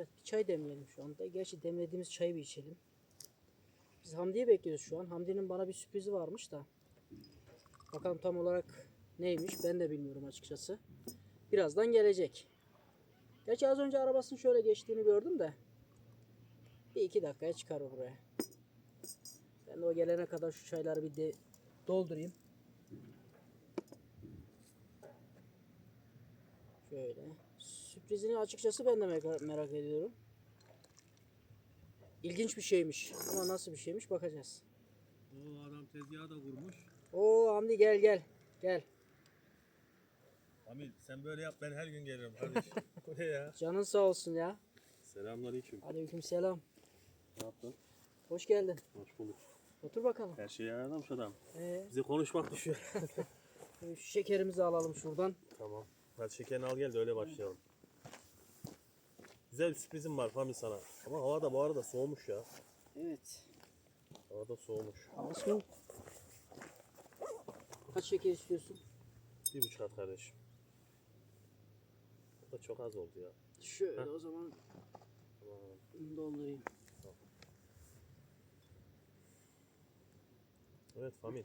Evet bir çay demleyelim şu anda. Gerçi demlediğimiz çayı bir içelim. Biz Hamdi'yi bekliyoruz şu an. Hamdi'nin bana bir sürprizi varmış da. Bakalım tam olarak neymiş ben de bilmiyorum açıkçası. Birazdan gelecek. Gerçi az önce arabasının şöyle geçtiğini gördüm de. Bir iki dakikaya çıkar o buraya. Ben de o gelene kadar şu çayları bir de doldurayım. Şöyle. Sürprizini açıkçası ben de merak, ediyorum. İlginç bir şeymiş. Ama nasıl bir şeymiş bakacağız. O adam tezgahı da kurmuş. Oo Hamdi gel gel. Gel. Hamil sen böyle yap ben her gün gelirim kardeşim. Bu ne ya? Canın sağ olsun ya. Selamünaleyküm. Aleyküm selam. Ne yaptın? Hoş geldin. Hoş bulduk. Otur bakalım. Her şeyi ayarlamış adam. Ee, Bize konuşmak düşüyor. şu şekerimizi alalım şuradan. tamam. Hadi şekerini al gel de öyle başlayalım. Güzel bir sürprizim var Hamil sana. Ama hava da bu arada soğumuş ya. Evet. Hava da soğumuş. Nasıl? Kaç şeker istiyorsun? Bir buçuk at kardeşim. Bu da çok az oldu ya. Şöyle Heh. o zaman Tamam. doldurayım. Evet Hamil.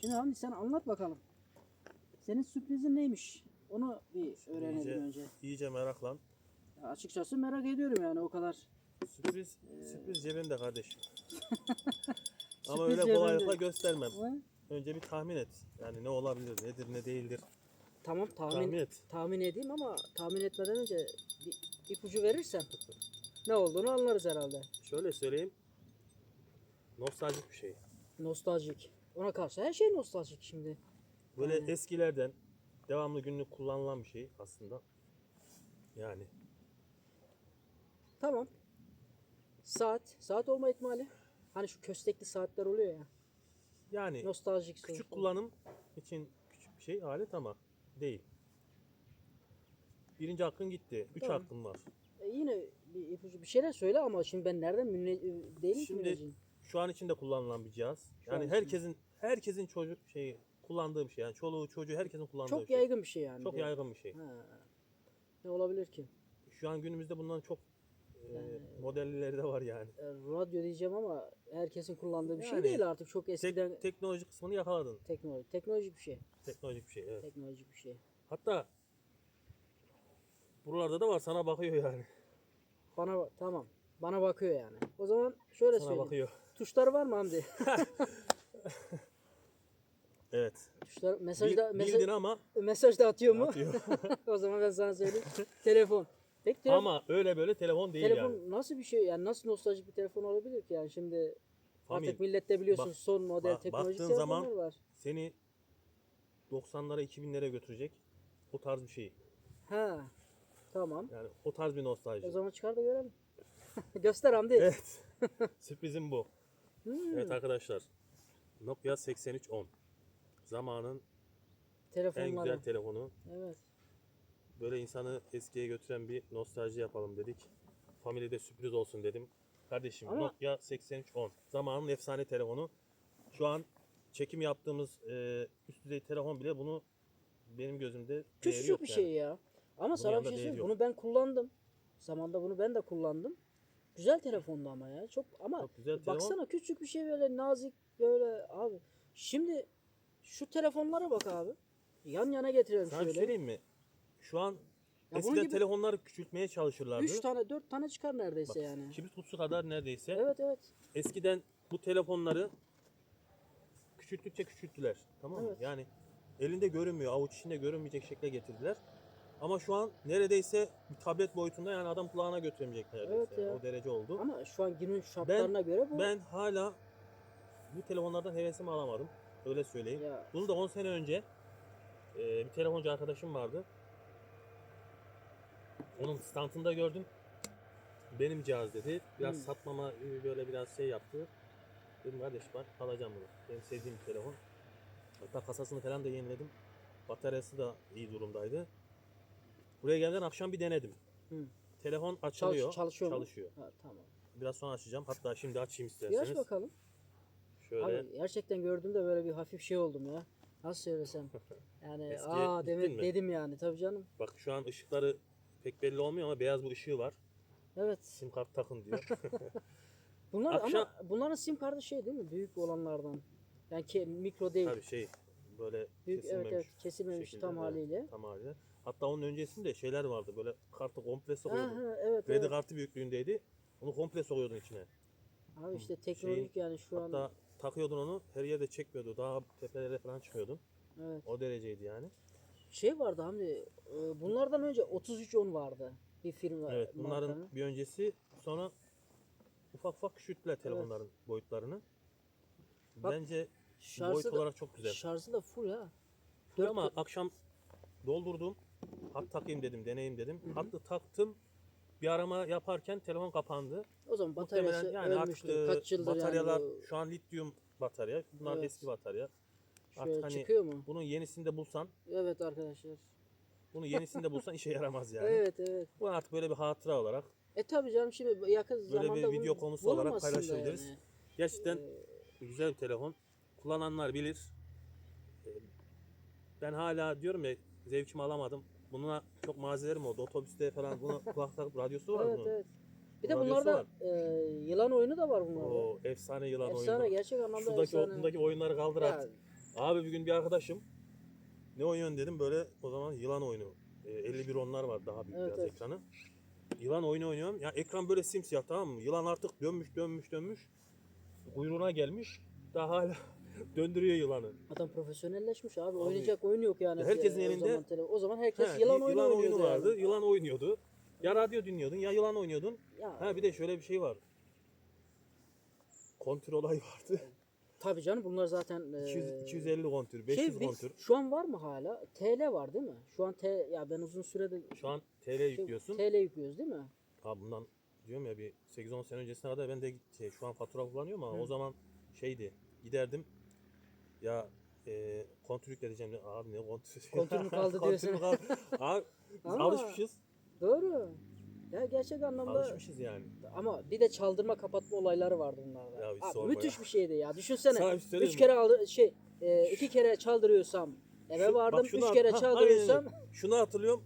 Şimdi Hamdi sen anlat bakalım. Senin sürprizin neymiş? Onu bir öğrenelim İyice, önce. iyice meraklan. Açıkçası merak ediyorum yani o kadar. Sürpriz, sürpriz cebinde kardeşim. Ama öyle cebinde. kolaylıkla göstermem. Ama Önce bir tahmin et. Yani ne olabilir, nedir, ne değildir. Tamam tahmin, Tahmin tahmin, et. edeyim ama tahmin etmeden önce bir ipucu verirsen ne olduğunu anlarız herhalde. Şöyle söyleyeyim. Nostaljik bir şey. Nostaljik. Ona karşı her şey nostaljik şimdi. Böyle Aynen. eskilerden devamlı günlük kullanılan bir şey aslında. Yani Tamam. Saat. Saat olma ihtimali. Hani şu köstekli saatler oluyor ya. yani Nostaljik küçük sonuçta. kullanım için küçük bir şey alet ama değil. Birinci hakkın gitti. Üç Tamam. hakkın var. E yine bir ipucu bir şeyler söyle ama şimdi ben nereden münne değilim ki Şimdi müneccim. şu an içinde kullanılan bir cihaz. Şu an Yani içinde. herkesin herkesin çocuk şeyi kullandığı bir şey. Yani çoluğu çocuğu herkesin kullandığı Çok bir şey. yaygın bir şey yani. Çok yaygın bir şey. Ha. Ne olabilir ki? Şu an günümüzde bundan çok e, modelleri de var yani. E, radyo diyeceğim ama herkesin kullandığı bir şey Yani değil artık. Çok Tek, eskiden teknoloji kısmını yakaladın. teknoloji, teknolojik bir şey. Teknolojik bir şey evet. Teknolojik bir şey. Hatta buralarda da var sana bakıyor yani. Bana ba- tamam. Bana bakıyor yani. O zaman şöyle Sana söyleyeyim. bakıyor. Tuşları var mı Hamdi? Evet. Tuşlar mesajda bildin mesaj, ama mesaj da atıyor mu? atıyor. o zaman ben sana söyleyeyim. telefon. Peki telefon, ama öyle böyle telefon değil telefon yani. nasıl bir şey? Yani nasıl nostaljik bir telefon olabilir ki? Yani şimdi Famil, artık millette biliyorsun bak- son model bak- teknolojik baktığın telefonlar zaman- var. Seni 90'lara 2000'lere götürecek. O tarz bir şey. Ha. Tamam. Yani o tarz bir nostalji. O zaman çıkar da görelim. Göster Hamdi. Evet. Sürprizim bu. Hmm, Evet arkadaşlar. Nokia 8310. Zamanın en Telefonları. güzel telefonu. Evet. Böyle insanı eskiye götüren bir nostalji yapalım dedik. Family'de sürpriz olsun dedim. Kardeşim Ama- Nokia 8310. Zamanın efsane telefonu. Şu an çekim yaptığımız e, üst düzey telefon bile bunu benim gözümde değeri yok bir yani. şey ya. Ama sana bir şey söyleyeyim. Bunu ben kullandım. Zamanda bunu ben de kullandım. Güzel telefondu ama ya. Çok ama Çok güzel telefon. baksana küçük bir şey böyle nazik böyle abi. Şimdi şu telefonlara bak abi. Yan yana getirelim Sana bir şey şöyle. söyleyeyim mi? Şu an bunun eskiden gibi telefonları küçültmeye çalışırlardı. 3 tane 4 tane çıkar neredeyse yani. Kibrit kutusu kadar neredeyse. Evet evet. Eskiden bu telefonları küçülttükçe küçülttüler. Tamam mı? Evet. Yani elinde görünmüyor, avuç içinde görünmeyecek şekle getirdiler. Ama şu an neredeyse bir tablet boyutunda yani adam kulağına götüremeyecek neredeyse. Evet ya. O derece oldu. Ama şu an günün şartlarına göre bu Ben hala bu telefonlardan hevesimi alamadım. Öyle söyleyeyim. Ya. Bunu da 10 sene önce e, bir telefoncu arkadaşım vardı. Onun standında gördüm. Benim cihaz dedi. Biraz Hmm. satmama e, böyle biraz şey yaptı. Dedim kardeş bak alacağım bunu. Benim sevdiğim bir telefon. Hatta kasasını falan da yeniledim. Bataryası da iyi durumdaydı. Buraya gelden akşam bir denedim. Hı. Telefon Çalış- açılıyor. çalışıyor mu? çalışıyor. Ha, tamam. Biraz sonra açacağım. Hatta şimdi açayım Bir isterseniz. aç bakalım. Şöyle. Abi gerçekten gördüğümde böyle bir hafif şey oldum ya. Nasıl söylesem. Yani Eskiye aa demek mi? dedim yani tabii canım. Bak şu an ışıkları pek belli olmuyor ama beyaz bir ışığı var. Evet. Sim kart takın diyor. Bunlar Akşam- ama bunların sim kartı şey değil mi? Büyük olanlardan. Yani ke, mikro değil. Tabii şey böyle Büyük kesilmemiş. evet evet kesilmemiş şekilde, tam evet. haliyle. Tam haliyle. Hatta onun öncesinde şeyler vardı böyle kartı komple Ha, sokuyordun. ha, evet, Kredi evet. kartı büyüklüğündeydi. Onu komple sokuyordun içine. Abi işte teknolojik yani şu an. Hatta takıyordun onu her yerde çekmiyordu. Daha tepelere falan çıkıyordun. Evet. O dereceydi yani. Şey vardı Hamdi. e, Bunlardan önce 3310 vardı. Bir firma Evet bunların markanın. bir öncesi sonra ufak ufak küçülttüler telefonların boyutlarını. Bak, Bence Şarjı boyut da, olarak çok güzel. şarjı da full ha. Dört Ama akşam doldurdum. Hat takayım dedim, deneyim dedim. Hattı taktım. Bir arama yaparken telefon kapandı. o zaman bataryası yani artık ölmüştür. e, Kaç yıldır bataryalar yani bu şu an lityum batarya. Bunlar Evet. eski batarya. Şöyle Artık hani çıkıyor mu? bunun yenisini de bulsan, Evet arkadaşlar. bunu yenisini de bulsan işe yaramaz yani. Evet evet. Bu artık böyle bir hatıra olarak E tabi canım şimdi yakın bir zamanda video bunu konusu olarak bulamazsın da paylaşabiliriz. yani. gerçekten Ee, güzel bir telefon. Kullananlar bilir. Ee, Ben hala diyorum ya zevkimi alamadım. Buna çok mazelerim oldu. Otobüste falan buna kulak takıp radyosu var evet bunun. evet. Bir de Radyosu bunlarda e, yılan oyunu da var bunlarda. O efsane yılan Efsane oyunu. gerçek anlamda Şuradaki, efsane. bundaki oyunları kaldır Ya, at. Abi bir gün bir arkadaşım ne oynuyorsun dedim böyle o zaman yılan oyunu. Ee, 51 onlar var daha büyük Evet, biraz evet. ekranı. Yılan oyunu oynuyorum. Ya ekran böyle simsiyah tamam mı? Yılan artık dönmüş dönmüş dönmüş. Kuyruğuna gelmiş. Daha hala döndürüyor yılanı. Adam profesyonelleşmiş abi. Oynayacak oyun yok yani. Ya herkesin o elinde- zaman, tele- o zaman herkes He, yılan oyunu oynuyordu yani. vardı. Yılan oynuyordu. Ya radyo dinliyordun ya yılan oynuyordun. Ya, Ha bir de şöyle bir şey var. Kontür olayı vardı. tabii canım bunlar zaten e, 200, 250 kontür, 500 şey, kontür. Şu an var mı hala? TL var değil mi? Şu an T ya ben uzun süredir Şu an TL şey, yüklüyorsun. TL yüklüyoruz değil mi? Ha bundan diyorum ya bir 8-10 sene öncesine kadar ben de şey, şu an fatura kullanıyorum ama Hı. o zaman şeydi giderdim ya e, kontür yükleteceğim abi ne kontür Kontür mü kaldı Kontür diyorsun? mü kaldı? abi alışmışız Doğru. Ya gerçek anlamda alışmışız yani ama bir de çaldırma kapatma olayları vardı bunlarda. Ya bir Abi, sorma müthiş ya. bir şeydi ya. Düşünsene. Sana bir şey söyleyeyim üç mi? kere aldı şey e, iki kere çaldırıyorsam eve Şu- bak vardım. şunu üç hat- kere ha, çaldırıyorsam aynen öyle. şunu hatırlıyorum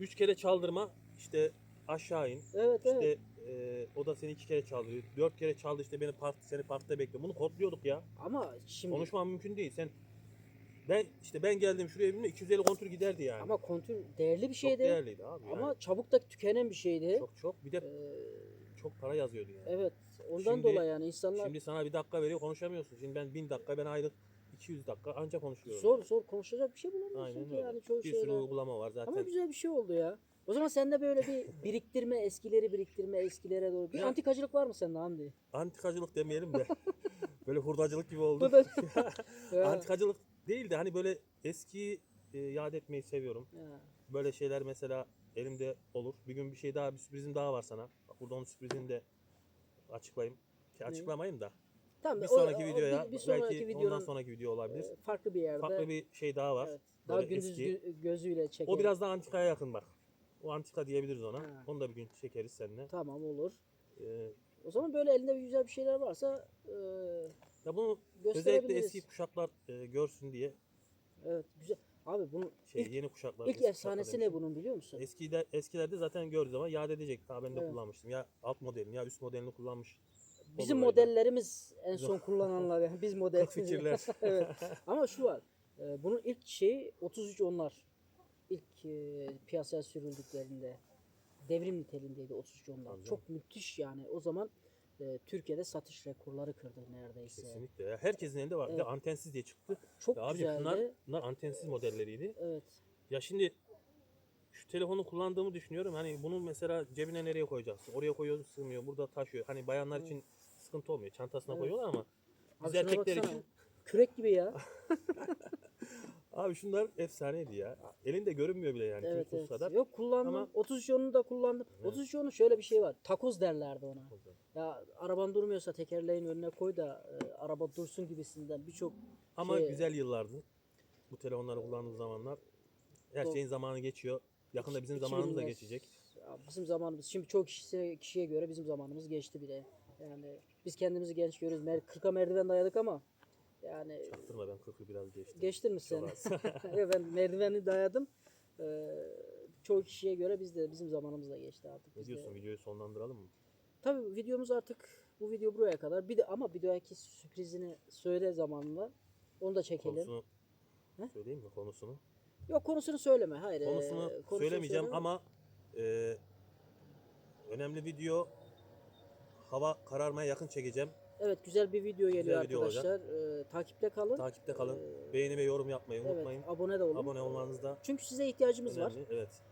3 kere çaldırma işte aşağı in evet evet. işte e, o da seni iki kere çaldırıyor. Dört kere çaldı işte beni park, seni parkta bekliyor. Bunu kodluyorduk ya. Ama şimdi Konuşmam mümkün değil. Sen ben işte ben geldim şuraya bilmem 250 kontür giderdi yani. ama kontür değerli bir çok şeydi. değerliydi abi. Ama yani. çabuk da tükenen bir şeydi. çok çok bir de Ee, çok para yazıyordu yani. evet. Ondan Şimdi- dolayı yani insanlar Şimdi sana bir dakika veriyor konuşamıyorsun. Şimdi ben 1000 dakika ben aylık 200 dakika anca konuşuyorum. zor zor konuşacak bir şey bulamıyorsun Aynen ki öyle. yani çoğu bir sürü şeyler. uygulama var zaten. Ama güzel bir şey oldu ya. O zaman sende böyle bir biriktirme, eskileri biriktirme, eskilere doğru. Bir Ya- antikacılık var mı sende Hamdi? Antikacılık demeyelim de böyle hurdacılık gibi oldu. Antikacılık değil de hani böyle eski e, yad etmeyi seviyorum. ya. Böyle şeyler mesela elimde olur. Bir gün bir şey daha bir sürprizim daha var sana. Bak burada onun sürprizini de açıklayayım. Ki açıklamayayım da. Tamam, Bir sonraki o- videoya bir, bir sonraki belki videonun ondan sonraki video olabilir. e, farklı bir yerde Farklı bir şey daha var. evet, daha Böyle gündüz eski. gö- gözüyle çekelim. O biraz daha antikaya yakın bak. O antika diyebiliriz ona. Ha. Onu da bir gün çekeriz seninle. Tamam olur. Ee, O zaman böyle elinde güzel bir şeyler varsa e, ya bunu özellikle gösterebiliriz. eski kuşaklar e, görsün diye Evet güzel. Abi bunun şey ilk, yeni kuşaklar. ilk eski efsanesi kuşaklar ne bunun biliyor musun? Eskide, eskilerde zaten gördüğü zaman yad edecek. Daha ben de Evet. kullanmıştım. Ya alt modelini ya üst modelini kullanmış. Bizim olur öyle. modellerimiz en son kullananlar yani biz model. Kırk fikirler. evet. Ama şu var. e, bunun ilk şeyi 33 onlar. İlk e, piyasaya sürüldüklerinde devrim niteliğindeydi 33 onlar. Tabii Çok müthiş yani. O zaman e, Türkiye'de satış rekorları kırdı neredeyse. Kesinlikle. Ya. Herkesin elinde var. Bir de Evet. antensiz diye çıktı. Çok Ya abi güzeldi. bunlar, bunlar antensiz modelleriydi. Evet. Ya şimdi şu telefonu kullandığımı düşünüyorum. Hani bunu mesela cebine nereye koyacaksın? Oraya koyuyorsun sığmıyor. Burada taşıyor. Hani bayanlar için sıkıntı olmuyor. Çantasına Evet. koyuyorlar ama Abi biz erkekler baksana. için Kürek gibi ya. abi şunlar efsaneydi ya. Elinde görünmüyor bile yani. evet evet. da. Yok kullandım. Ama- 33 onu da kullandım. Evet. 33 onun şöyle bir şey var. Takoz derlerdi ona. Ya araban durmuyorsa tekerleğin önüne koy da e, araba dursun gibisinden birçok Ama şey- güzel yıllardı. Bu telefonları kullandığım zamanlar. Her Doğru. şeyin zamanı geçiyor. Yakında bizim 2000'ler. zamanımız da geçecek. Ya bizim zamanımız şimdi çok kişiye, kişiye göre bizim zamanımız geçti bile. Yani biz kendimizi genç görüyoruz. Mer 40'a merdiven dayadık ama yani Çaktırma ben 40'ı biraz geçtim. geçtin mi sen? Ben merdiveni dayadım. Ee, çoğu kişiye göre biz de bizim zamanımız da geçti artık. Ne Biz de- diyorsun videoyu sonlandıralım mı? Tabii videomuz artık bu video buraya kadar. Bir de ama bir dahaki sürprizini söyle zamanla. Onu da çekelim. Konusunu He? söyleyeyim mi konusunu? Yok konusunu söyleme. Hayır. Konusunu ee, konusunu söylemeyeceğim söyleme. ama e, önemli video hava kararmaya yakın çekeceğim. Evet güzel bir video geliyor video olacak. arkadaşlar. Ee, takipte kalın. Takipte kalın. Ee, Beğeni ve yorum yapmayı evet, unutmayın. abone de olun. Abone olmanız da Çünkü size ihtiyacımız var. önemli. Evet.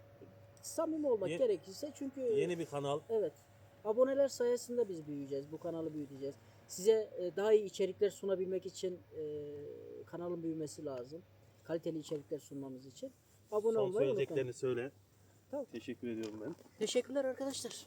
Samimi olmak Ye- gerekirse çünkü Yeni bir kanal. evet aboneler sayesinde biz büyüyeceğiz. Bu kanalı büyüteceğiz. Size e, daha iyi içerikler sunabilmek için e, kanalın büyümesi lazım. Kaliteli içerikler sunmamız için. Abone Son olmayı unutmayın. söyleyeceklerini söyle. Tamam. Teşekkür ediyorum ben. Teşekkürler arkadaşlar.